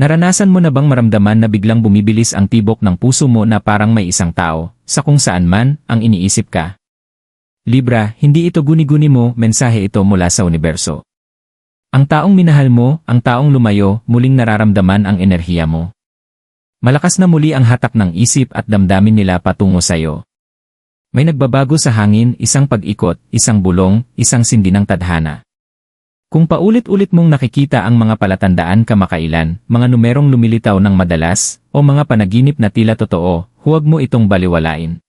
Naranasan mo na bang maramdaman na biglang bumibilis ang tibok ng puso mo na parang may isang tao, sa kung saan man, ang iniisip ka? Libra, hindi ito guni-guni mo, mensahe ito mula sa universo. Ang taong minahal mo, ang taong lumayo, muling nararamdaman ang enerhiya mo. Malakas na muli ang hatak ng isip at damdamin nila patungo sa iyo. May nagbabago sa hangin, isang pag-ikot, isang bulong, isang sindi ng tadhana. Kung paulit-ulit mong nakikita ang mga palatandaan kamakailan, mga numerong lumilitaw ng madalas, o mga panaginip na tila totoo, huwag mo itong baliwalain.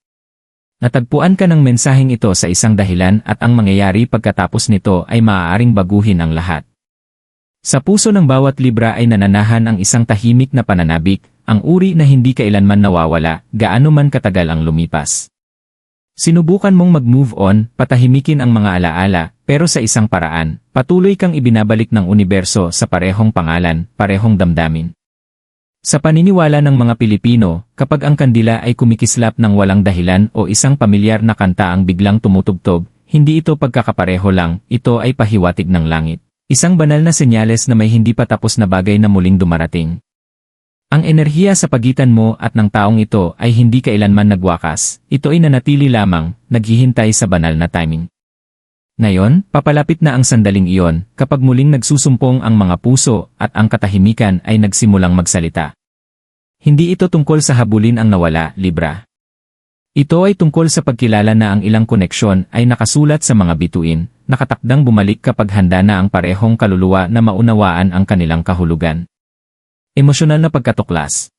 Natagpuan ka ng mensaheng ito sa isang dahilan at ang mangyayari pagkatapos nito ay maaaring baguhin ang lahat. Sa puso ng bawat libra ay nananahan ang isang tahimik na pananabik, ang uri na hindi kailanman nawawala, gaano man katagal ang lumipas. Sinubukan mong mag-move on, patahimikin ang mga alaala, pero sa isang paraan, patuloy kang ibinabalik ng universo sa parehong pangalan, parehong damdamin. Sa paniniwala ng mga Pilipino, kapag ang kandila ay kumikislap ng walang dahilan o isang pamilyar na kanta ang biglang tumutugtog, hindi ito pagkakapareho lang, ito ay pahiwatig ng langit. Isang banal na senyales na may hindi pa tapos na bagay na muling dumarating. Ang enerhiya sa pagitan mo at ng taong ito ay hindi kailanman nagwakas, ito ay nanatili lamang, naghihintay sa banal na timing. Ngayon, papalapit na ang sandaling iyon kapag muling nagsusumpong ang mga puso at ang katahimikan ay nagsimulang magsalita. Hindi ito tungkol sa habulin ang nawala, Libra. Ito ay tungkol sa pagkilala na ang ilang koneksyon ay nakasulat sa mga bituin, nakatakdang bumalik kapag handa na ang parehong kaluluwa na maunawaan ang kanilang kahulugan. Emosyonal na pagkatuklas.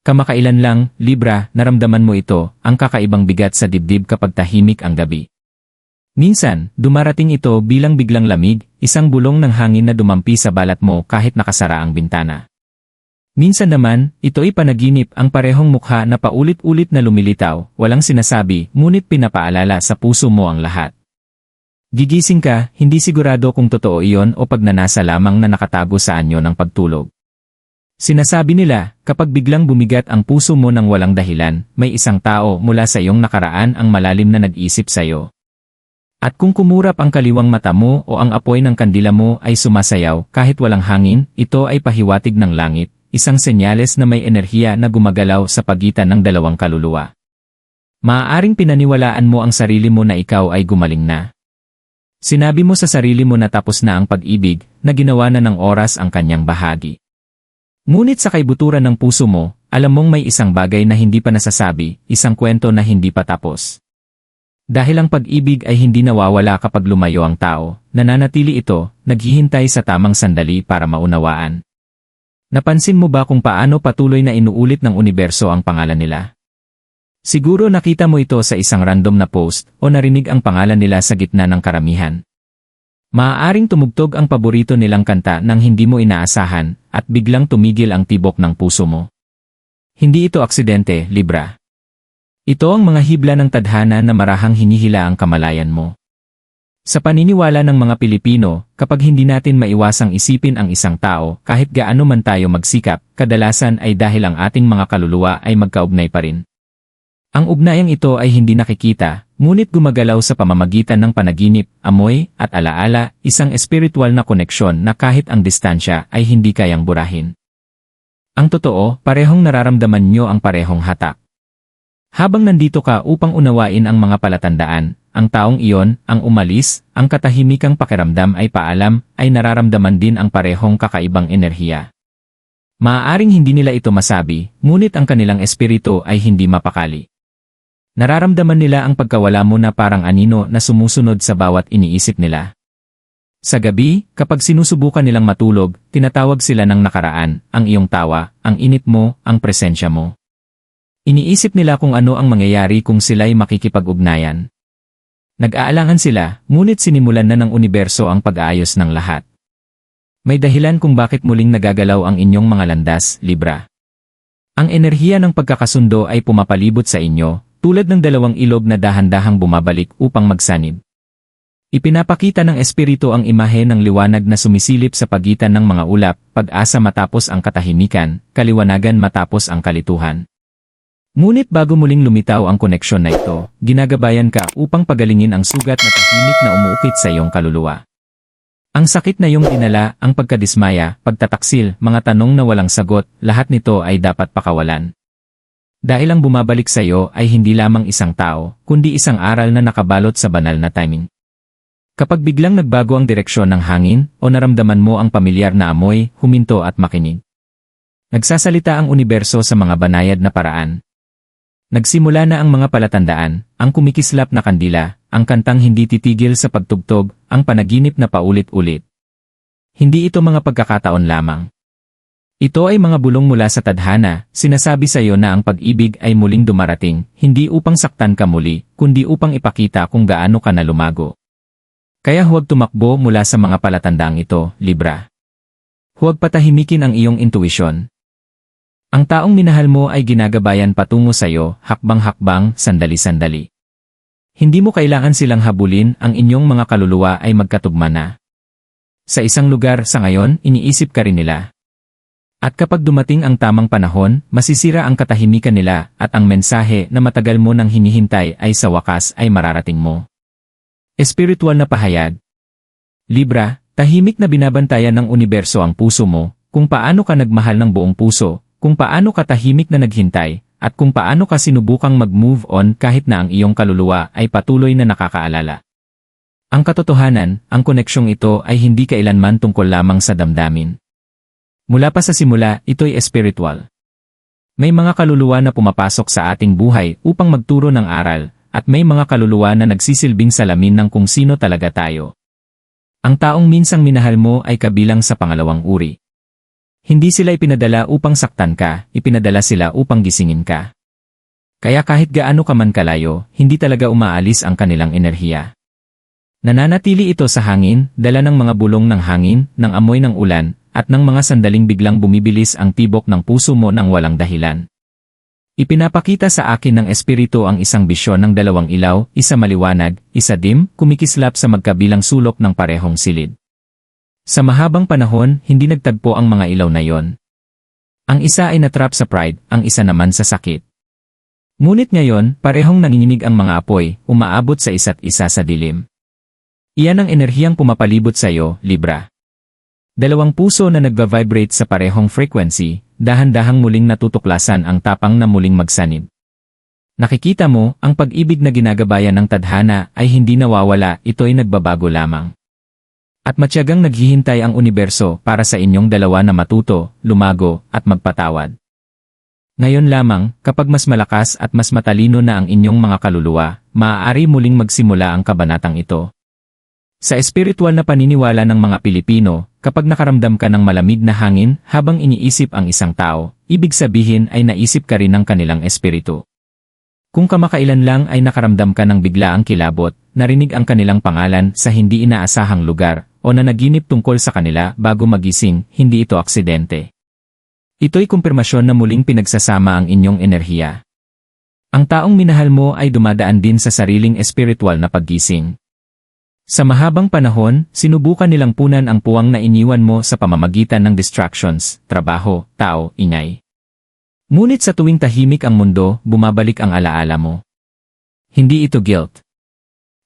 Kamakailan lang, Libra, naramdaman mo ito, ang kakaibang bigat sa dibdib kapag tahimik ang gabi. Minsan, dumarating ito bilang biglang lamig, isang bulong ng hangin na dumampi sa balat mo kahit nakasara ang bintana. Minsan naman, ito'y panaginip ang parehong mukha na paulit-ulit na lumilitaw, walang sinasabi, ngunit pinapaalala sa puso mo ang lahat. Gigising ka, hindi sigurado kung totoo iyon o pagnanasa lamang na nakatago sa anyo ng pagtulog. Sinasabi nila, kapag biglang bumigat ang puso mo ng walang dahilan, may isang tao mula sa iyong nakaraan ang malalim na nag-isip sa iyo. At kung kumurap ang kaliwang mata mo o ang apoy ng kandila mo ay sumasayaw kahit walang hangin, ito ay pahiwatig ng langit, isang senyales na may enerhiya na gumagalaw sa pagitan ng dalawang kaluluwa. Maaaring pinaniwalaan mo ang sarili mo na ikaw ay gumaling na. Sinabi mo sa sarili mo na tapos na ang pag-ibig, na ginawa na ng oras ang kanyang bahagi. Ngunit sa kaibuturan ng puso mo, alam mong may isang bagay na hindi pa nasasabi, isang kwento na hindi pa tapos. Dahil ang pag-ibig ay hindi nawawala kapag lumayo ang tao, nananatili ito, naghihintay sa tamang sandali para maunawaan. Napansin mo ba kung paano patuloy na inuulit ng universo ang pangalan nila? Siguro nakita mo ito sa isang random na post o narinig ang pangalan nila sa gitna ng karamihan. Maaaring tumugtog ang paborito nilang kanta nang hindi mo inaasahan at biglang tumigil ang tibok ng puso mo. Hindi ito aksidente, Libra. Ito ang mga hibla ng tadhana na marahang hinihila ang kamalayan mo. Sa paniniwala ng mga Pilipino, kapag hindi natin maiwasang isipin ang isang tao kahit gaano man tayo magsikap, kadalasan ay dahil ang ating mga kaluluwa ay magkaugnay pa rin. Ang ugnayang ito ay hindi nakikita, ngunit gumagalaw sa pamamagitan ng panaginip, amoy, at alaala, isang espiritual na koneksyon na kahit ang distansya ay hindi kayang burahin. Ang totoo, parehong nararamdaman nyo ang parehong hatak. Habang nandito ka upang unawain ang mga palatandaan, ang taong iyon, ang umalis, ang katahimikang pakiramdam ay paalam, ay nararamdaman din ang parehong kakaibang enerhiya. Maaaring hindi nila ito masabi, ngunit ang kanilang espiritu ay hindi mapakali. Nararamdaman nila ang pagkawala mo na parang anino na sumusunod sa bawat iniisip nila. Sa gabi, kapag sinusubukan nilang matulog, tinatawag sila ng nakaraan, ang iyong tawa, ang init mo, ang presensya mo. Iniisip nila kung ano ang mangyayari kung sila'y makikipag-ugnayan. Nag-aalangan sila, ngunit sinimulan na ng universo ang pag-aayos ng lahat. May dahilan kung bakit muling nagagalaw ang inyong mga landas, Libra. Ang enerhiya ng pagkakasundo ay pumapalibot sa inyo, tulad ng dalawang ilog na dahan-dahang bumabalik upang magsanib. Ipinapakita ng espiritu ang imahe ng liwanag na sumisilip sa pagitan ng mga ulap, pag-asa matapos ang katahimikan, kaliwanagan matapos ang kalituhan. Ngunit bago muling lumitaw ang koneksyon na ito, ginagabayan ka upang pagalingin ang sugat na tahimik na umuukit sa iyong kaluluwa. Ang sakit na iyong dinala, ang pagkadismaya, pagtataksil, mga tanong na walang sagot, lahat nito ay dapat pakawalan. Dahil ang bumabalik sa iyo ay hindi lamang isang tao, kundi isang aral na nakabalot sa banal na timing. Kapag biglang nagbago ang direksyon ng hangin o naramdaman mo ang pamilyar na amoy, huminto at makinig. Nagsasalita ang universo sa mga banayad na paraan. Nagsimula na ang mga palatandaan, ang kumikislap na kandila, ang kantang hindi titigil sa pagtugtog, ang panaginip na paulit-ulit. Hindi ito mga pagkakataon lamang. Ito ay mga bulong mula sa tadhana, sinasabi sa iyo na ang pag-ibig ay muling dumarating, hindi upang saktan ka muli, kundi upang ipakita kung gaano ka na lumago. Kaya huwag tumakbo mula sa mga palatandang ito, Libra. Huwag patahimikin ang iyong intuisyon, ang taong minahal mo ay ginagabayan patungo sa iyo, hakbang-hakbang, sandali-sandali. Hindi mo kailangan silang habulin, ang inyong mga kaluluwa ay magkatugma na. Sa isang lugar sa ngayon, iniisip ka rin nila. At kapag dumating ang tamang panahon, masisira ang katahimikan nila at ang mensahe na matagal mo nang hinihintay ay sa wakas ay mararating mo. Espiritual na pahayag Libra, tahimik na binabantayan ng universo ang puso mo, kung paano ka nagmahal ng buong puso, kung paano ka tahimik na naghintay, at kung paano ka sinubukang mag-move on kahit na ang iyong kaluluwa ay patuloy na nakakaalala. Ang katotohanan, ang koneksyong ito ay hindi kailanman tungkol lamang sa damdamin. Mula pa sa simula, ito'y espiritual. May mga kaluluwa na pumapasok sa ating buhay upang magturo ng aral, at may mga kaluluwa na nagsisilbing salamin ng kung sino talaga tayo. Ang taong minsang minahal mo ay kabilang sa pangalawang uri. Hindi sila ipinadala upang saktan ka, ipinadala sila upang gisingin ka. Kaya kahit gaano ka man kalayo, hindi talaga umaalis ang kanilang enerhiya. Nananatili ito sa hangin, dala ng mga bulong ng hangin, ng amoy ng ulan, at ng mga sandaling biglang bumibilis ang tibok ng puso mo ng walang dahilan. Ipinapakita sa akin ng espiritu ang isang bisyon ng dalawang ilaw, isa maliwanag, isa dim, kumikislap sa magkabilang sulok ng parehong silid. Sa mahabang panahon, hindi nagtagpo ang mga ilaw na yon. Ang isa ay natrap sa pride, ang isa naman sa sakit. Ngunit ngayon, parehong nanginginig ang mga apoy, umaabot sa isa't isa sa dilim. Iyan ang enerhiyang pumapalibot sa iyo, Libra. Dalawang puso na nagva-vibrate sa parehong frequency, dahan-dahang muling natutuklasan ang tapang na muling magsanib. Nakikita mo, ang pag-ibig na ginagabayan ng tadhana ay hindi nawawala, ito'y nagbabago lamang. At matyagang naghihintay ang universo para sa inyong dalawa na matuto, lumago, at magpatawad. Ngayon lamang, kapag mas malakas at mas matalino na ang inyong mga kaluluwa, maaari muling magsimula ang kabanatang ito. Sa espiritual na paniniwala ng mga Pilipino, kapag nakaramdam ka ng malamig na hangin habang iniisip ang isang tao, ibig sabihin ay naisip ka rin ng kanilang espiritu. Kung kamakailan lang ay nakaramdam ka ng biglaang kilabot, narinig ang kanilang pangalan sa hindi inaasahang lugar, o nanaginip tungkol sa kanila bago magising, hindi ito aksidente. Ito'y kumpirmasyon na muling pinagsasama ang inyong enerhiya. Ang taong minahal mo ay dumadaan din sa sariling espiritual na paggising. Sa mahabang panahon, sinubukan nilang punan ang puwang na iniwan mo sa pamamagitan ng distractions, trabaho, tao, ingay. Ngunit sa tuwing tahimik ang mundo, bumabalik ang alaala mo. Hindi ito guilt.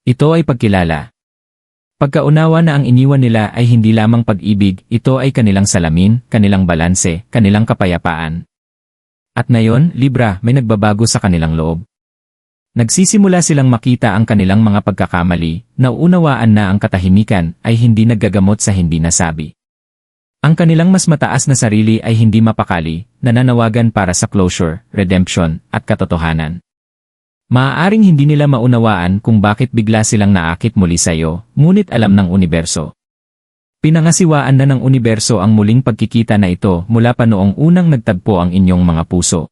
Ito ay pagkilala. Pagkaunawa na ang iniwan nila ay hindi lamang pag-ibig, ito ay kanilang salamin, kanilang balanse, kanilang kapayapaan. At ngayon, Libra, may nagbabago sa kanilang loob. Nagsisimula silang makita ang kanilang mga pagkakamali, nauunawaan na ang katahimikan ay hindi naggagamot sa hindi nasabi. Ang kanilang mas mataas na sarili ay hindi mapakali, nananawagan para sa closure, redemption, at katotohanan. Maaaring hindi nila maunawaan kung bakit bigla silang naakit muli sa iyo, ngunit alam ng universo. Pinangasiwaan na ng universo ang muling pagkikita na ito mula pa noong unang nagtagpo ang inyong mga puso.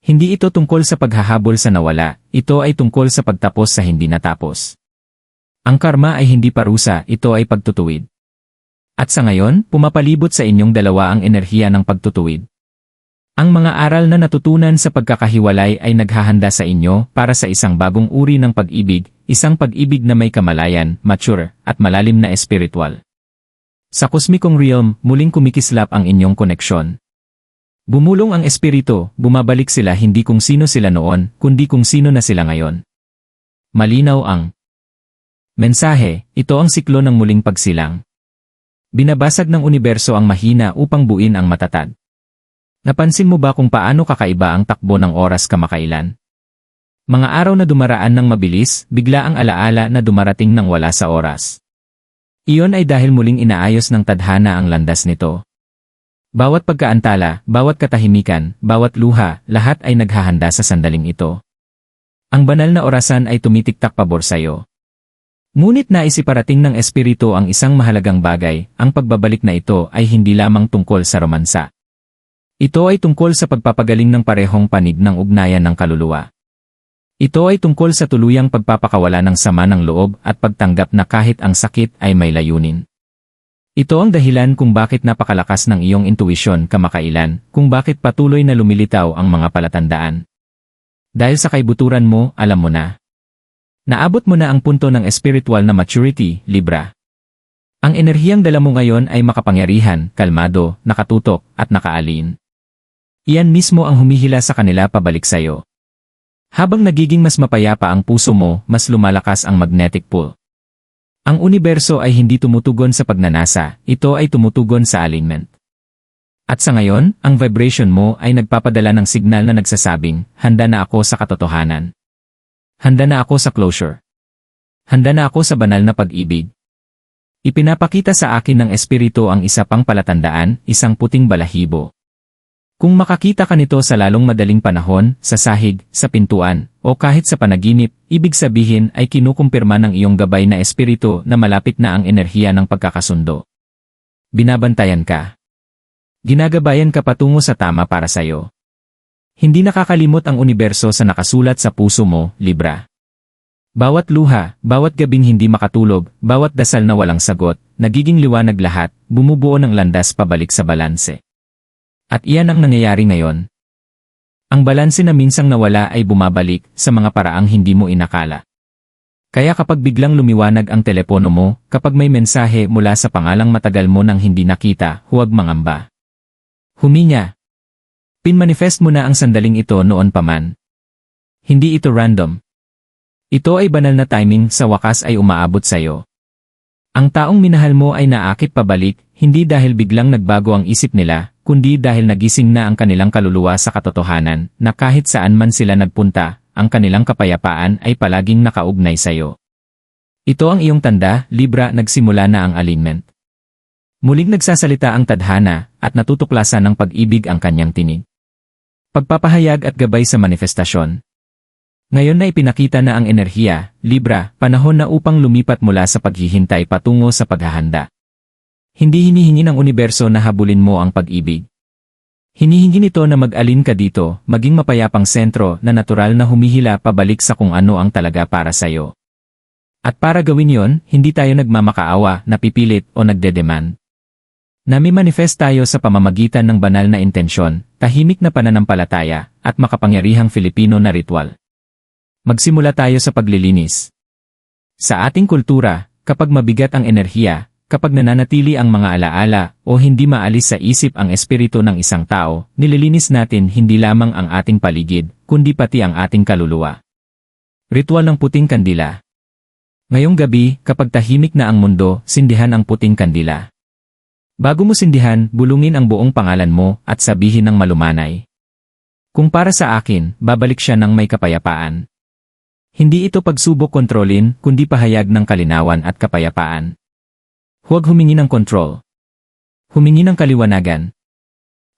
Hindi ito tungkol sa paghahabol sa nawala, ito ay tungkol sa pagtapos sa hindi natapos. Ang karma ay hindi parusa, ito ay pagtutuwid. At sa ngayon, pumapalibot sa inyong dalawa ang enerhiya ng pagtutuwid. Ang mga aral na natutunan sa pagkakahiwalay ay naghahanda sa inyo para sa isang bagong uri ng pag-ibig, isang pag-ibig na may kamalayan, mature, at malalim na espiritual. Sa kosmikong realm, muling kumikislap ang inyong koneksyon. Bumulong ang espiritu, bumabalik sila hindi kung sino sila noon, kundi kung sino na sila ngayon. Malinaw ang mensahe, ito ang siklo ng muling pagsilang. Binabasag ng universo ang mahina upang buin ang matatag. Napansin mo ba kung paano kakaiba ang takbo ng oras kamakailan? Mga araw na dumaraan ng mabilis, bigla ang alaala na dumarating ng wala sa oras. Iyon ay dahil muling inaayos ng tadhana ang landas nito. Bawat pagkaantala, bawat katahimikan, bawat luha, lahat ay naghahanda sa sandaling ito. Ang banal na orasan ay tumitiktak pabor sayo. Ngunit naisiparating ng espiritu ang isang mahalagang bagay, ang pagbabalik na ito ay hindi lamang tungkol sa romansa. Ito ay tungkol sa pagpapagaling ng parehong panig ng ugnayan ng kaluluwa. Ito ay tungkol sa tuluyang pagpapakawala ng sama ng loob at pagtanggap na kahit ang sakit ay may layunin. Ito ang dahilan kung bakit napakalakas ng iyong intuisyon kamakailan, kung bakit patuloy na lumilitaw ang mga palatandaan. Dahil sa kaibuturan mo, alam mo na. Naabot mo na ang punto ng spiritual na maturity, Libra. Ang enerhiyang dala mo ngayon ay makapangyarihan, kalmado, nakatutok, at nakaalin. Iyan mismo ang humihila sa kanila pabalik sayo. Habang nagiging mas mapayapa ang puso mo, mas lumalakas ang magnetic pull. Ang universo ay hindi tumutugon sa pagnanasa, ito ay tumutugon sa alignment. At sa ngayon, ang vibration mo ay nagpapadala ng signal na nagsasabing, handa na ako sa katotohanan. Handa na ako sa closure. Handa na ako sa banal na pag-ibig. Ipinapakita sa akin ng Espiritu ang isa pang palatandaan, isang puting balahibo. Kung makakita ka nito sa lalong madaling panahon, sa sahig, sa pintuan, o kahit sa panaginip, ibig sabihin ay kinukumpirma ng iyong gabay na espiritu na malapit na ang enerhiya ng pagkakasundo. Binabantayan ka. Ginagabayan ka patungo sa tama para sayo. Hindi nakakalimot ang universo sa nakasulat sa puso mo, Libra. Bawat luha, bawat gabing hindi makatulog, bawat dasal na walang sagot, nagiging liwanag lahat, bumubuo ng landas pabalik sa balanse. At iyan ang nangyayari ngayon. Ang balanse na minsang nawala ay bumabalik sa mga paraang hindi mo inakala. Kaya kapag biglang lumiwanag ang telepono mo, kapag may mensahe mula sa pangalang matagal mo nang hindi nakita, huwag mangamba. Huminya. Pinmanifest mo na ang sandaling ito noon pa man. Hindi ito random. Ito ay banal na timing sa wakas ay umaabot sa iyo. Ang taong minahal mo ay naakit pabalik, hindi dahil biglang nagbago ang isip nila, kundi dahil nagising na ang kanilang kaluluwa sa katotohanan na kahit saan man sila nagpunta, ang kanilang kapayapaan ay palaging nakaugnay sa iyo. Ito ang iyong tanda, Libra nagsimula na ang alignment. Muling nagsasalita ang tadhana at natutuklasan ng pag-ibig ang kanyang tinig. Pagpapahayag at gabay sa manifestasyon, ngayon na ipinakita na ang enerhiya, Libra, panahon na upang lumipat mula sa paghihintay patungo sa paghahanda. Hindi hinihingi ng universo na habulin mo ang pag-ibig. Hinihingi nito na mag-alin ka dito, maging mapayapang sentro na natural na humihila pabalik sa kung ano ang talaga para sa'yo. At para gawin yon, hindi tayo nagmamakaawa, napipilit o nagdedemand. Nami-manifest tayo sa pamamagitan ng banal na intensyon, tahimik na pananampalataya, at makapangyarihang Filipino na ritual. Magsimula tayo sa paglilinis. Sa ating kultura, kapag mabigat ang enerhiya, kapag nananatili ang mga alaala o hindi maalis sa isip ang espiritu ng isang tao, nililinis natin hindi lamang ang ating paligid, kundi pati ang ating kaluluwa. Ritual ng puting kandila. Ngayong gabi, kapag tahimik na ang mundo, sindihan ang puting kandila. Bago mo sindihan, bulungin ang buong pangalan mo at sabihin ng malumanay. Kung para sa akin, babalik siya ng may kapayapaan. Hindi ito pagsubok kontrolin, kundi pahayag ng kalinawan at kapayapaan. Huwag humingi ng kontrol. Humingi ng kaliwanagan.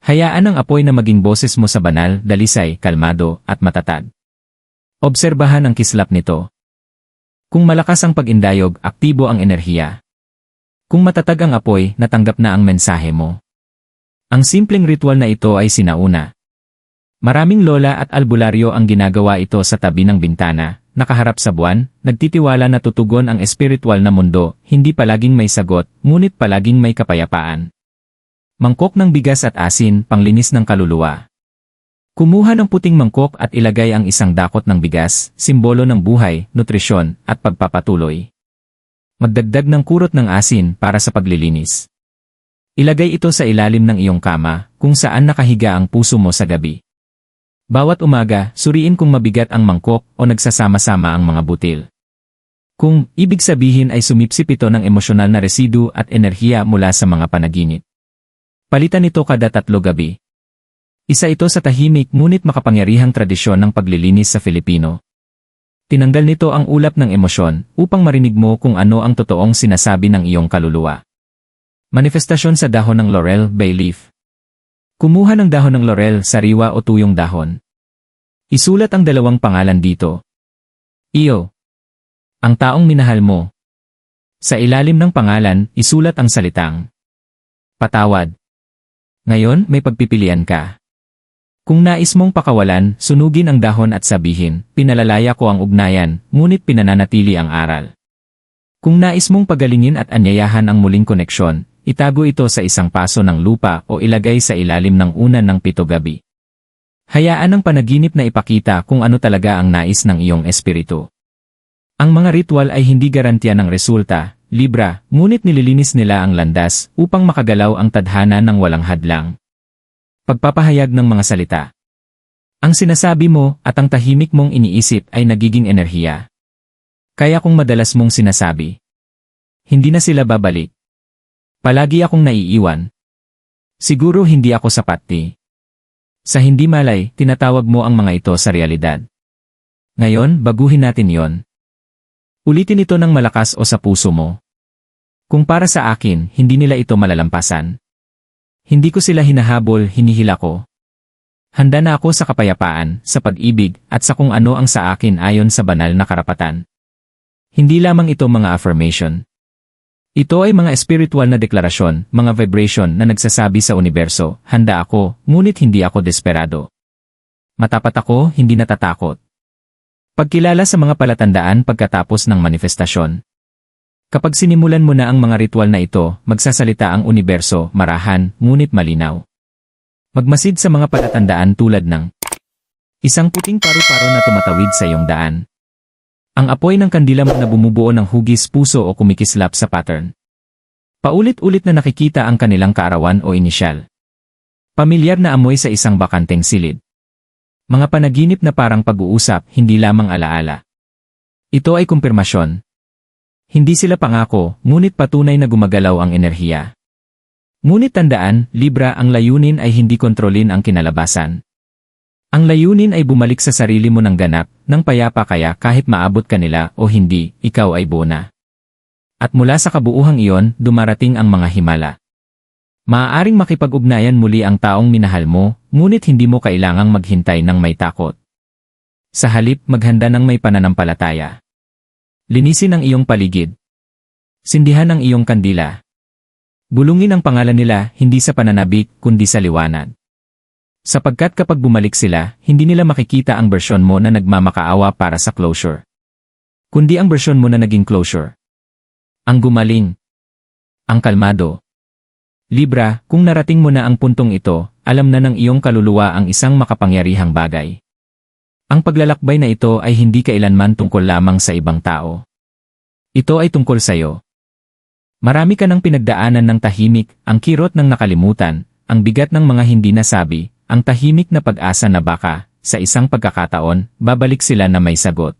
Hayaan ang apoy na maging boses mo sa banal, dalisay, kalmado, at matatag. Obserbahan ang kislap nito. Kung malakas ang pag-indayog, aktibo ang enerhiya. Kung matatag ang apoy, natanggap na ang mensahe mo. Ang simpleng ritual na ito ay sinauna. Maraming lola at albularyo ang ginagawa ito sa tabi ng bintana, nakaharap sa buwan, nagtitiwala na tutugon ang espiritual na mundo, hindi palaging may sagot, ngunit palaging may kapayapaan. Mangkok ng bigas at asin, panglinis ng kaluluwa. Kumuha ng puting mangkok at ilagay ang isang dakot ng bigas, simbolo ng buhay, nutrisyon, at pagpapatuloy. Magdagdag ng kurot ng asin para sa paglilinis. Ilagay ito sa ilalim ng iyong kama, kung saan nakahiga ang puso mo sa gabi. Bawat umaga, suriin kung mabigat ang mangkok o nagsasama-sama ang mga butil. Kung ibig sabihin ay sumipsip ito ng emosyonal na residu at enerhiya mula sa mga panaginip. Palitan ito kada tatlo gabi. Isa ito sa tahimik ngunit makapangyarihang tradisyon ng paglilinis sa Filipino. Tinanggal nito ang ulap ng emosyon upang marinig mo kung ano ang totoong sinasabi ng iyong kaluluwa. Manifestasyon sa dahon ng laurel bay leaf. Kumuha ng dahon ng laurel, sariwa o tuyong dahon. Isulat ang dalawang pangalan dito. Iyo. Ang taong minahal mo. Sa ilalim ng pangalan, isulat ang salitang. Patawad. Ngayon, may pagpipilian ka. Kung nais mong pakawalan, sunugin ang dahon at sabihin, pinalalaya ko ang ugnayan, ngunit pinananatili ang aral. Kung nais mong pagalingin at anyayahan ang muling koneksyon, itago ito sa isang paso ng lupa o ilagay sa ilalim ng unan ng pito gabi. Hayaan ang panaginip na ipakita kung ano talaga ang nais ng iyong espiritu. Ang mga ritual ay hindi garantiya ng resulta, libra, ngunit nililinis nila ang landas upang makagalaw ang tadhana ng walang hadlang. Pagpapahayag ng mga salita. Ang sinasabi mo at ang tahimik mong iniisip ay nagiging enerhiya. Kaya kung madalas mong sinasabi, hindi na sila babalik. Palagi akong naiiwan. Siguro hindi ako sapat ti. Sa hindi malay, tinatawag mo ang mga ito sa realidad. Ngayon, baguhin natin yon. Ulitin ito ng malakas o sa puso mo. Kung para sa akin, hindi nila ito malalampasan. Hindi ko sila hinahabol, hinihila ko. Handa na ako sa kapayapaan, sa pag-ibig, at sa kung ano ang sa akin ayon sa banal na karapatan. Hindi lamang ito mga affirmation. Ito ay mga spiritual na deklarasyon, mga vibration na nagsasabi sa universo, handa ako, ngunit hindi ako desperado. Matapat ako, hindi natatakot. Pagkilala sa mga palatandaan pagkatapos ng manifestasyon. Kapag sinimulan mo na ang mga ritual na ito, magsasalita ang universo, marahan, ngunit malinaw. Magmasid sa mga palatandaan tulad ng isang puting paru-paro na tumatawid sa iyong daan. Ang apoy ng kandila na bumubuo ng hugis puso o kumikislap sa pattern. Paulit-ulit na nakikita ang kanilang kaarawan o inisyal. Pamilyar na amoy sa isang bakanteng silid. Mga panaginip na parang pag-uusap, hindi lamang alaala. Ito ay kumpirmasyon. Hindi sila pangako, ngunit patunay na gumagalaw ang enerhiya. Ngunit tandaan, Libra ang layunin ay hindi kontrolin ang kinalabasan. Ang layunin ay bumalik sa sarili mo ng ganap, ng payapa kaya kahit maabot ka nila o hindi, ikaw ay bona. At mula sa kabuuhang iyon, dumarating ang mga himala. Maaaring makipag-ugnayan muli ang taong minahal mo, ngunit hindi mo kailangang maghintay ng may takot. Sa halip, maghanda ng may pananampalataya. Linisin ang iyong paligid. Sindihan ang iyong kandila. Bulungin ang pangalan nila hindi sa pananabik kundi sa liwanag. Sapagkat kapag bumalik sila, hindi nila makikita ang bersyon mo na nagmamakaawa para sa closure. Kundi ang bersyon mo na naging closure. Ang gumaling. Ang kalmado. Libra, kung narating mo na ang puntong ito, alam na ng iyong kaluluwa ang isang makapangyarihang bagay. Ang paglalakbay na ito ay hindi kailanman tungkol lamang sa ibang tao. Ito ay tungkol sa iyo. Marami ka ng pinagdaanan ng tahimik, ang kirot ng nakalimutan, ang bigat ng mga hindi nasabi, ang tahimik na pag-asa na baka, sa isang pagkakataon, babalik sila na may sagot.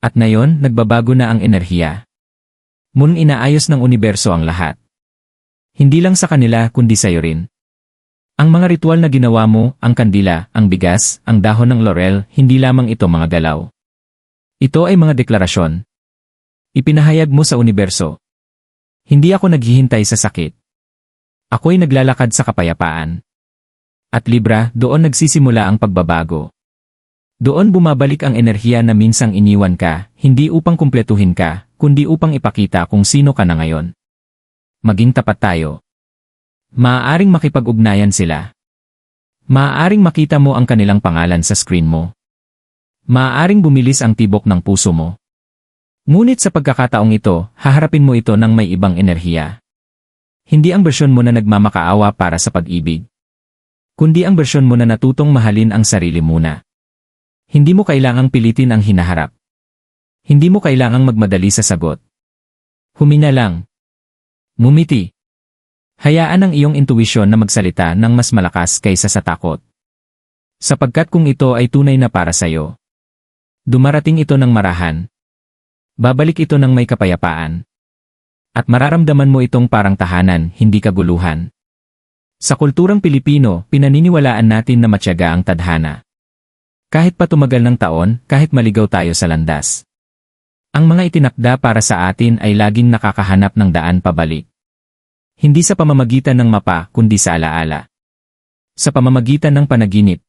At ngayon, nagbabago na ang enerhiya. Mun inaayos ng universo ang lahat. Hindi lang sa kanila kundi sa iyo rin. Ang mga ritual na ginawa mo, ang kandila, ang bigas, ang dahon ng laurel, hindi lamang ito mga galaw. Ito ay mga deklarasyon. Ipinahayag mo sa universo. Hindi ako naghihintay sa sakit. Ako'y naglalakad sa kapayapaan. At Libra, doon nagsisimula ang pagbabago. Doon bumabalik ang enerhiya na minsang iniwan ka, hindi upang kumpletuhin ka, kundi upang ipakita kung sino ka na ngayon maging tapat tayo. Maaaring makipag-ugnayan sila. Maaaring makita mo ang kanilang pangalan sa screen mo. Maaaring bumilis ang tibok ng puso mo. Ngunit sa pagkakataong ito, haharapin mo ito ng may ibang enerhiya. Hindi ang bersyon mo na nagmamakaawa para sa pag-ibig. Kundi ang bersyon mo na natutong mahalin ang sarili muna. Hindi mo kailangang pilitin ang hinaharap. Hindi mo kailangang magmadali sa sagot. Humina lang, Ngumiti. Hayaan ang iyong intuwisyon na magsalita ng mas malakas kaysa sa takot. Sapagkat kung ito ay tunay na para sa iyo, dumarating ito ng marahan. Babalik ito ng may kapayapaan. At mararamdaman mo itong parang tahanan, hindi kaguluhan. Sa kulturang Pilipino, pinaniniwalaan natin na matyaga ang tadhana. Kahit pa tumagal ng taon, kahit maligaw tayo sa landas. Ang mga itinakda para sa atin ay laging nakakahanap ng daan pabalik. Hindi sa pamamagitan ng mapa, kundi sa alaala. Sa pamamagitan ng panaginip.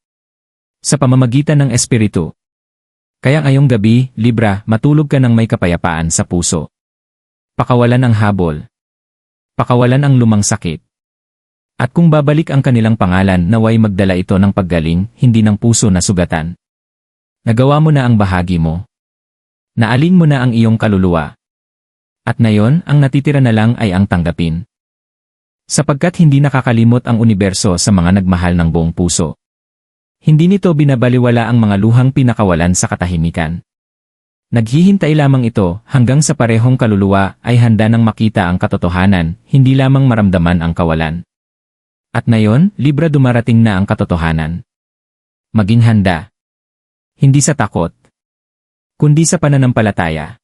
Sa pamamagitan ng espiritu. Kaya ngayong gabi, Libra, matulog ka ng may kapayapaan sa puso. Pakawalan ang habol. Pakawalan ang lumang sakit. At kung babalik ang kanilang pangalan naway magdala ito ng paggaling, hindi ng puso na sugatan. Nagawa mo na ang bahagi mo. Naaling mo na ang iyong kaluluwa. At ngayon, ang natitira na lang ay ang tanggapin. Sapagkat hindi nakakalimot ang universo sa mga nagmahal ng buong puso. Hindi nito binabaliwala ang mga luhang pinakawalan sa katahimikan. Naghihintay lamang ito hanggang sa parehong kaluluwa ay handa nang makita ang katotohanan, hindi lamang maramdaman ang kawalan. At ngayon, Libra dumarating na ang katotohanan. Maging handa. Hindi sa takot, kundi sa pananampalataya.